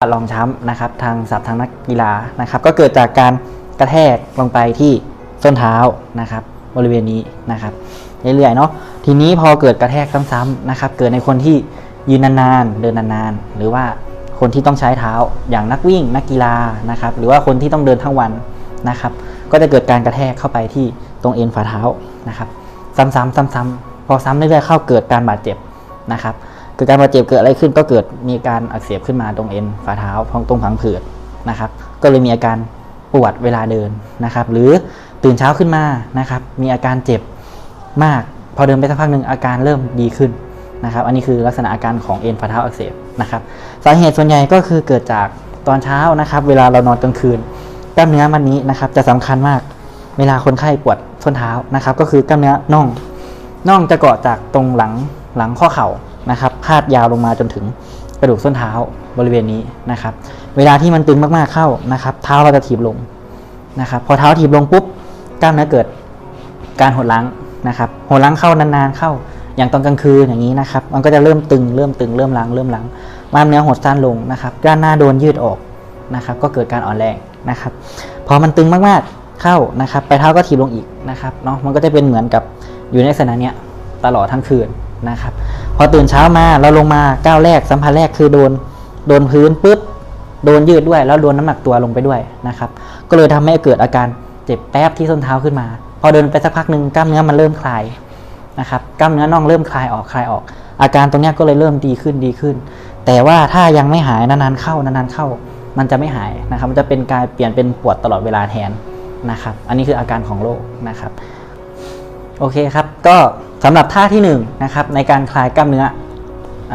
รองช้ำนะครับทางศัพท์ทางนักกีฬานะครับก็เกิดจากการกระแทกลงไปที่ส้นเท้านะครับบริเวณนี้นะครับเรื่อยๆเนาะทีนี้พอเกิดกระแทกซ้ำๆนะครับเกิดในคนที่ยืนนานๆเดินนานๆ หรือว่าคนที่ต้องใช้เท้าอย่างนักวิ่งนักกีฬานะครับหรือว่าคนที่ต้องเดินทั้งวันนะครับก็จะเกิดการกระแทกเข้าไปที่ตรงเอ็นฝ่าเท้านะครับซ้ำๆซ้ำๆพอซ้ำเรื่อยๆเข้าเกิดการบาดเจ็บนะครับ เกิดการบาดเจ็บเกิดอะไรขึ้นก็เกิดมีการอักเสบขึ้นมาตรงเอ็นฝ่าเท้าพองตรงผังผืดนะครับ ก็เลยมีอาการปวดเวลาเดินนะครับ หรือตื่นเช้าขึ้นมานะครับ มีอาการเจ็บมาก พอเดินไปสักพักหนึ่งอาการเริ่มดีขึ้นนะครับ อันนี้คือลักษณะอาการของเอ็นฝ่าเท้าอักเสบนะครับ สาเหตุส่วนใหญ่ก็คือเกิดจากตอนเช้านะครับ เวลาเรานอนกลางคืนกล้ามเนื้อมันนี้นะครับจะสำคัญมากเวลาคนไข้ปวดส้นเท้านะครับ ก็คือกล้ามเนื้อน่องน่องจะเกาะจากตรงหลังหลังข้อเข่า นะครับพาดยาวลงมาจนถึงกระดูกส้นเท้าบริเวณนี้นะครับ เวลาที่มันตึงมากๆเข้านะครับ เท้าเราจะถีบลงนะครับ พอเท้าถีบลงปุ๊บกล้ามเนื้อเกิดการหดลังนะครับหดลังเข้านานๆเข้า อย่างตอนกลางคืนอย่างนี้นะครับ มันก็จะเริ่มตึงเริ่มตึงเริ่มลังเริ่มลังกล้ามเนื้อหดสั้นลงนะครับด้านหน้าโดนยืดออกนะครับ ก็เกิดการอ่อนแรงนะครับ พอมันตึงมากๆเข้านะครับไปเท้าก็ถีบลงอีกนะครับเนาะมันก็จะเป็นเหมือนกับอยู่ในลักษณะเนี้ยตลอดทั้งคืนนะครับ พอตื่นเช้ามาเราลงมาก้าวแรกสัมผัสแรกคือโดนโดนพื้นปึ๊บโดนยืดด้วย แล้วโดนน้ำหนักตัวลงไปด้วยนะครับ ก็เลยทำให้เกิดอาการเจ็บแป๊บที่ส้นเท้าขึ้นมา พอเดินไปสักพักหนึ่งกล้ามเนื้อมันเริ่มคลายนะครับกล้ามเนื้อน่องเริ่มคลายออกคลายออก อาการตรงนี้ก็เลยเริ่มดีขึ้นดีขึ้น แต่ว่าถ้ายังไม่หายนานๆเข้านานๆเข้า มันจะไม่หายนะครับ มันจะเป็นการเปลี่ยนเป็นปวดตลอดเวลาแทนนะครับ อันนี้คืออาการของโรคนะครับ โอเคครับก็ สำหรับท่าที่1นงนะครับในการคลายกล้ามเนื้ออ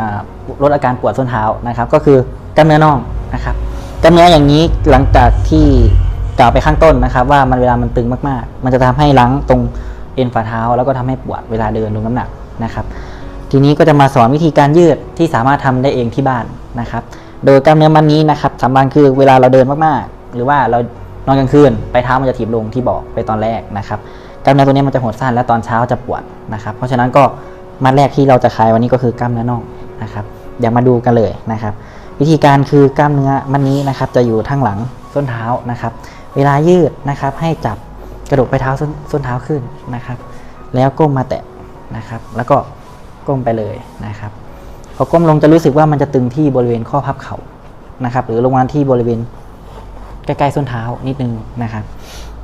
ลดอาการปวดส้นเท้านะครับ ก็คือกล้ามเนื้อน่องนะครับกล้ามเนื้ออย่างนี้หลังจากที่กล่าวไปข้างต้นนะครับ ว่ามันเวลามันตึงมากๆ มันจะทำให้ล้างตรงเอ็นฝ่าเท้า แล้วก็ทำให้ปวดเวลาเดินลงน้ำหนักนะครับ ทีนี้ก็จะมาสอนวิธีการยืดที่สามารถทำได้เองที่บ้านนะครับ โดยกล้ามเนื้อมันนี้นะครับสำคัญคือเวลาเราเดินมากๆ หรือว่าเรานอนกลางคืนไปเท้ามันจะถีบลงที่บอกไปตอนแรกนะครับ กล้ามเนื้อตัวนี้มันจะหดสั้นและตอนเช้าจะปวดนะครับ เพราะฉะนั้นก็มัดแรกที่เราจะคลายวันนี้ก็คือกล้ามเนื้อน่องนะครับเดี๋ยวมาดูกันเลยนะครับ วิธีการคือกล้ามเนื้อมันนี้นะครับ จะอยู่ทั้งหลังส้นเท้านะครับ เวลายืดนะครับ ให้จับกระดูกไปเท้าส้นส้นเท้าขึ้นนะครับ แล้วก้มมาแตะนะครับ แล้วก็ก้มไปเลยนะครับพอก้มลงจะรู้สึกว่ามันจะตึงที่บริเวณข้อพับเข่านะครับ หรือลงมาที่บริเวณใกล้ๆส้นเท้านิดนึงนะครับ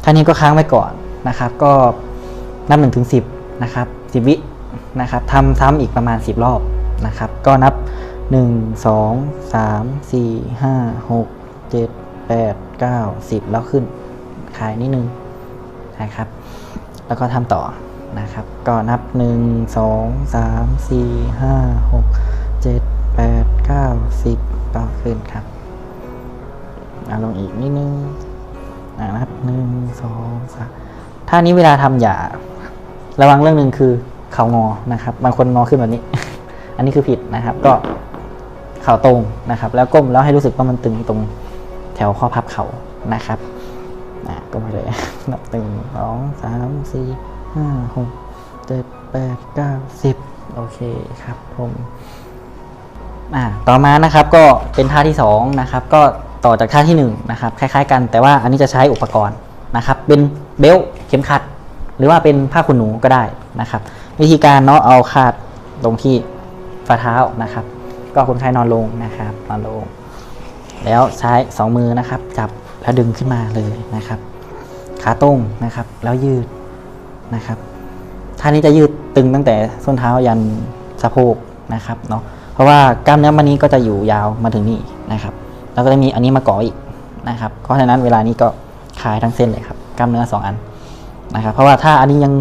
ท่านี้ก็ค้างไว้ก่อน นะครับ ก็นับหนึ่งถึงสิบนะครับสิบวินะครับทำซ้ำอีกประมาณสิบรอบนะครับ ก็นับหนึ่งสองสามสี่ห้าหกเจ็ดแปดเก้าสิบแล้วขึ้นคลายนิดนึงนะครับ แล้วก็ทำต่อนะครับ ก็นับ 1 2 3 4 5 6 7 8 9 10ต่อขึ้นครับเอาลงอีกนิดนึงอ่านับ 1 2 3 ท่านี้เวลาทำอย่าระวังเรื่องหนึ่งคือเข่างอนะครับ บางคนงอขึ้นแบบนี้ อันนี้คือผิดนะครับ ก็เข่าตรงนะครับ แล้วก้มแล้วให้รู้สึกว่ามันตึงตรงแถวข้อพับเข่านะครับอะก็ไปเลยนับหนึ่งสองสามสี่ห้าหกเจ็ดแปดเก้าสิบโอเคครับผมอ่าต่อมานะครับก็เป็นท่าที่สองนะครับ ก็ต่อจากท่าที่หนึ่งนะครับ คล้าย ๆ กัน แต่ว่าอันนี้จะใช้อุปกรณ์ นะครับ เป็นเบลเข็มขัด หรือว่าเป็นผ้าขนหนูก็ได้นะครับ วิธีการเนาะเอาคาดลงที่ฝ่าเท้านะครับ ก็คนไข้นอนลงนะครับนอนลง แล้วใช้สองมือนะครับ จับแล้วดึงขึ้นมาเลยนะครับ ขาตรงนะครับ แล้วยืดนะครับท่านี้จะยืดตึงตั้งแต่ส้นเท้ายันสะโพกนะครับเนาะเพราะว่ากล้ามเนื้อมันนี้ก็จะอยู่ยาวมาถึงนี่นะครับ แล้วก็จะมีอันนี้มาก่ออีกนะครับ เพราะฉะนั้นเวลานี้ก็ คลายทั้งเส้นเลยครับกล้ามเนื้อสองอันนะครับเพราะว่าถ้าอันนี้ยัง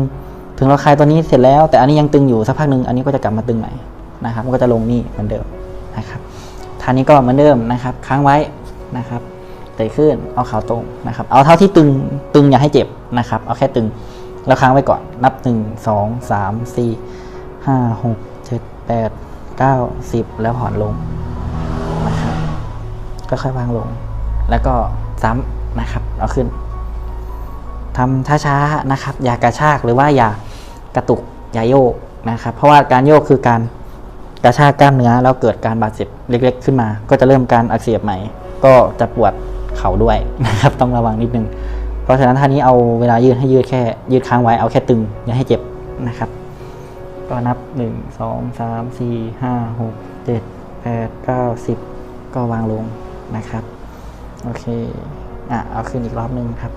ถึงเราคลายตัวนี้เสร็จแล้ว แต่อันนี้ยังตึงอยู่สักพักหนึ่งอันนี้ก็จะกลับมาตึงใหม่นะครับ มันก็จะลงนี่เหมือนเดิมนะครับท่านี้ก็เหมือนเดิมนะครับ ค้างไว้นะครับเตะขึ้นเอาเข่าตรงนะครับ เอาเท่าที่ตึงตึงอย่าให้เจ็บนะครับ เอาแค่ตึงแล้วค้างไว้ก่อนนับหนึ่งสองสามสี่ห้าหกเจ็ดแปดเก้าสิบแล้วผ่อนลงนะครับค่อยๆวางลง แล้วก็ซ้ำ นะครับ เอาขึ้นทำช้าๆนะครับ อย่ากระชากหรือว่าอย่ากระตุกอย่าโยกนะครับ เพราะว่าการโยกคือการกระชากกล้ามเนื้อแล้วเกิดการบาดเจ็บเล็ก ๆ ขึ้นมา ก็จะเริ่มการอักเสบใหม่ ก็จะปวดเข่าด้วยนะครับ ต้องระวังนิดนึง เพราะฉะนั้นท่านี้เอาเวลายืดให้ยืดแค่ ยืดค้างไว้เอาแค่ตึงอย่าให้เจ็บนะครับ ก็นับ 1 2 3 4 5 6 7 8 9 10 ก็วางลงนะครับ โอเค อะเอาขึ้นอีกรอบหนึ่งครับ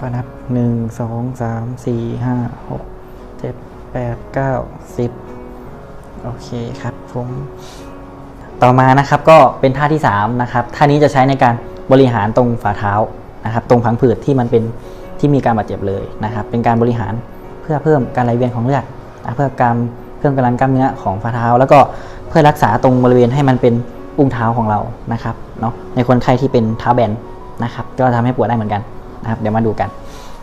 ก็นับ1 2 3 4 5 6 7 8 9 10โอเคครับผมต่อมานะครับก็เป็นท่าที่ 3 นะครับท่านี้จะใช้ในการบริหารตรงฝ่าเท้านะครับ ตรงผังผืดที่มันเป็นที่มีการบาดเจ็บเลยนะครับ เป็นการบริหารเพื่อเพิ่มการไหลเวียนของเลือดเพื่อการเพิ่มกำลังกล้ามเนื้อของฝ่าเท้า แล้วก็เพื่อรักษาตรงบริเวณให้มันเป็น อุ้งเท้าของเรานะครับเนาะในคนไข้ที่เป็นเท้าแบนนะครับ ก็ทำให้ปวดได้เหมือนกันนะครับ เดี๋ยวมาดูกัน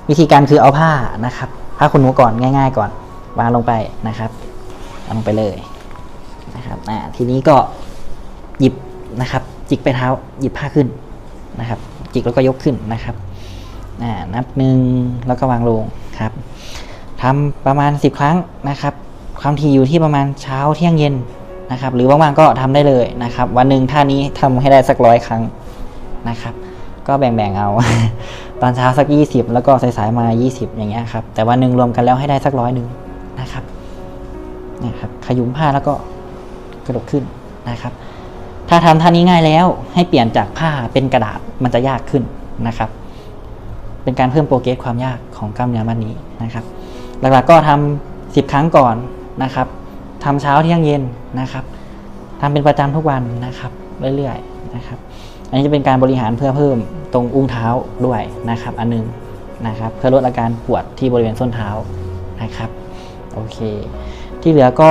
วิธีการคือเอาผ้านะครับผ้าขนหนูก่อนง่าย ๆ ก่อนวางลงไปนะครับวางลงไปเลยนะครับอ่าทีนี้ก็หยิบนะครับ จิกไปเท้าหยิบผ้าขึ้นนะครับ จิกแล้วก็ยกขึ้นนะครับอ่านับหนึ่งแล้วก็วางลงครับทำประมาณ 10 ครั้งนะครับ ความถี่อยู่ที่ประมาณเช้าเที่ยงเย็น นะครับ หรือว่างๆก็ทำได้เลยนะครับ วันหนึ่งท่านี้ทำให้ได้สักร้อยครั้งนะครับ ก็แบ่งๆเอา ตอนเช้าสัก 20 แล้วก็สายๆมา 20 อย่างเงี้ยครับ แต่วันหนึ่งรวมกันแล้วให้ได้สักร้อยหนึ่งนะครับนี่ยครับ ขยุมผ้าแล้วก็กระดกขึ้นนะครับ ถ้าทำท่านี้ง่ายแล้วให้เปลี่ยนจากผ้าเป็นกระดาษมันจะยากขึ้นนะครับ เป็นการเพิ่มโปรเกรสความยากของกล้ามเนื้อมัดนี้นะครับ หลักๆก็ทำ10 ครั้งก่อนนะครับ ทำเช้าเที่ยงเย็นนะครับทำเป็นประจำทุกวันนะครับเรื่อยๆนะครับ อันนี้จะเป็นการบริหารเพื่อเพิ่มตรงอุ้งเท้าด้วยนะครับ อันหนึงนะครับ เพื่อลดอาการปวดที่บริเวณส้นเท้านะครับโอเค ที่เหลือก็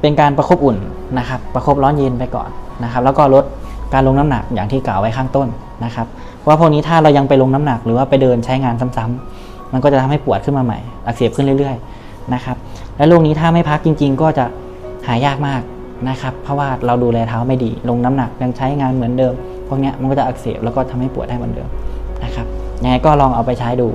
เป็นการประคบอุ่นนะครับ ประคบร้อนเย็นไปก่อนนะครับ แล้วก็ลดการลงน้ำหนักอย่างที่กล่าวไว้ข้างต้นนะครับเพราะว่าพวกนี้ถ้าเรายังไปลงน้ำหนักหรือว่าไปเดินใช้งานซ้ำๆมันก็จะทำให้ปวดขึ้นมาใหม่ อักเสบขึ้นเรื่อยๆ นะครับ และโรคนี้ถ้าไม่พักจริง ๆ ก็จะหายากมากนะครับ เพราะว่าเราดูแลเท้าไม่ดี ลงน้ำหนักยังใช้งานเหมือนเดิม พวกนี้มันก็จะอักเสบแล้วก็ทำให้ปวดได้เหมือนเดิมนะครับ ยังไงก็ลองเอาไปใช้ดู